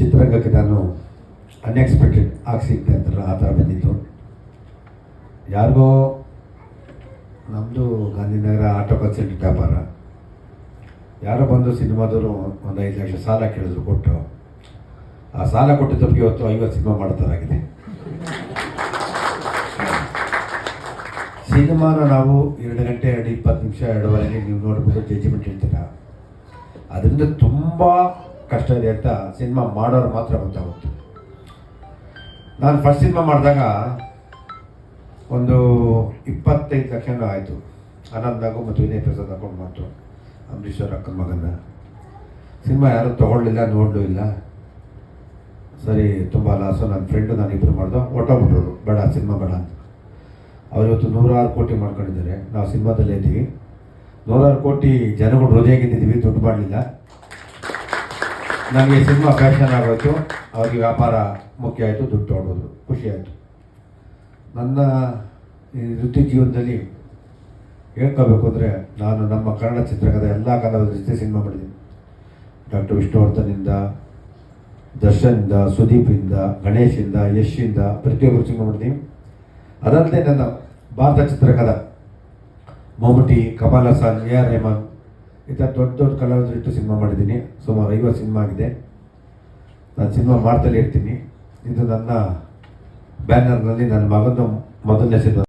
ಚಿತ್ರರಂಗಕ್ಕೆ ನಾನು ಅನ್ಎಕ್ಸ್ಪೆಕ್ಟೆಡ್ ಆಗಿ ಸಿಗ್ತೆ ಅಂತಾರಲ್ಲ ಆ ಥರ ಬಂದಿತ್ತು. ಯಾರಿಗೋ ನಮ್ಮದು ಗಾಂಧಿನಗರ ಆಟೋ ಕನ್ಸಲ್ಟ್ ವ್ಯಾಪಾರ. ಯಾರೋ ಬಂದು ಸಿನಿಮಾದವರು ಒಂದು ಐದು ಲಕ್ಷ ಸಾಲ ಕೇಳಿದ್ರು ಕೊಟ್ಟು. ಆ ಸಾಲ ಕೊಟ್ಟಿದ್ದವ್ರಿಗೆ ಇವತ್ತು ಐವತ್ತು ಸಿನಿಮಾ ಮಾಡ್ತಾರಾಗಿದೆ. ಸಿನಿಮಾನ ನಾವು ಎರಡು ಗಂಟೆ, ಎರಡು ಇಪ್ಪತ್ತು ನಿಮಿಷ, ಎರಡೂವರೆಗೆ ನೀವು ನೋಡ್ಬೋದು ಜಜ್ಮೆಂಟ್ ಹೇಳ್ತೀರಾ? ಅದರಿಂದ ತುಂಬ ಕಷ್ಟ ಇದೆ ಅಂತ ಸಿನಿಮಾ ಮಾಡೋರು ಮಾತ್ರ ಗೊತ್ತಾಗುತ್ತೆ ನಾನು ಫಸ್ಟ್ ಸಿನಿಮಾ ಮಾಡಿದಾಗ ಒಂದು ಇಪ್ಪತ್ತೈದು ಲಕ್ಷ ಆಯಿತು. ಆನಂದಾಗು ಮತ್ತು ವಿನಯ್ ಪ್ರಸಾದ್ ಅಕೌಂಟ್ ಮಾತು ಅಂಬರೀಶ್ ಅವ್ರ ಅಕ್ಕನ ಮಗನ ಸಿನಿಮಾ ಯಾರೂ ತೊಗೊಳ್ಳಿಲ್ಲ, ನೋಡಲೂ ಇಲ್ಲ. ಸರಿ, ತುಂಬ ಲಾಸು ನನ್ನ ಫ್ರೆಂಡು ನಾನಿಬ್ಬರು ಮಾಡ್ದು. ಹೊಟ್ಟೋಗ್ಬಿಟ್ರು ಬೇಡ, ಸಿನಿಮಾ ಬೇಡ ಅಂತ. ಅವರಿವತ್ತು ನೂರಾರು ಕೋಟಿ ಮಾಡ್ಕೊಂಡಿದ್ದಾರೆ. ನಾವು ಸಿನಿಮಾದಲ್ಲೇ ಇದ್ದೀವಿ. ನೂರಾರು ಕೋಟಿ ಜನಗಳು ಹೃದಯಗಿದ್ದೀವಿ ದುಡ್ಡು ಮಾಡಲಿಲ್ಲ. ನನಗೆ ಸಿನಿಮಾ ಫ್ಯಾಷನ್ ಆಗೋಯಿತು. ಅವ್ರಿಗೆ ವ್ಯಾಪಾರ ಮುಖ್ಯ ಆಯಿತು, ದುಡ್ಡು ತೊಗೊಂಡೋದ್ರು. ಖುಷಿಯಾಯಿತು ನನ್ನ ಈ ವೃತ್ತಿ ಜೀವನದಲ್ಲಿ ಹೇಳ್ಕೋಬೇಕು ಅಂದರೆ ನಾನು ನಮ್ಮ ಕನ್ನಡ ಚಿತ್ರರಂಗದ ಎಲ್ಲ ಕಲಾವಿದರ ಜೊತೆ ಸಿನಿಮಾ ಮಾಡಿದ್ದೀನಿ. ಡಾಕ್ಟರ್ ವಿಷ್ಣುವರ್ಧನಿಂದ ದರ್ಶನಿಂದ ಸುದೀಪಿಂದ ಗಣೇಶಿಂದ ಯಶಿಂದ ಪ್ರತಿಯೊಬ್ಬರು ಸಿನಿಮಾ ಮಾಡಿದ್ದೀನಿ. ಅದಲ್ಲದೆ ನನ್ನ ಭಾರತ ಚಿತ್ರಕಲ ಮಮ್ಮೂಟಿ ಕಮಲ್ ಹಸನ್ ಎ ಆರ್ ರೆಹಮಾನ್ ಈ ದೊಡ್ಡ ದೊಡ್ಡ ದೊಡ್ಡ ಕಲಾವಿದರಿಟ್ಟು ಸಿನಿಮಾ ಮಾಡಿದ್ದೀನಿ. ಸುಮಾರು ಐವತ್ತು ಸಿನಿಮಾ ಆಗಿದೆ. ನಾನು ಸಿನಿಮಾ ಮಾಡ್ತಲೇ ಇರ್ತೀನಿ. ಇದು ನನ್ನ ಬ್ಯಾನರ್ನಲ್ಲಿ ನನ್ನ ಮಗನ ಮೊದಲನೇ ಸಿನಿಮಾ.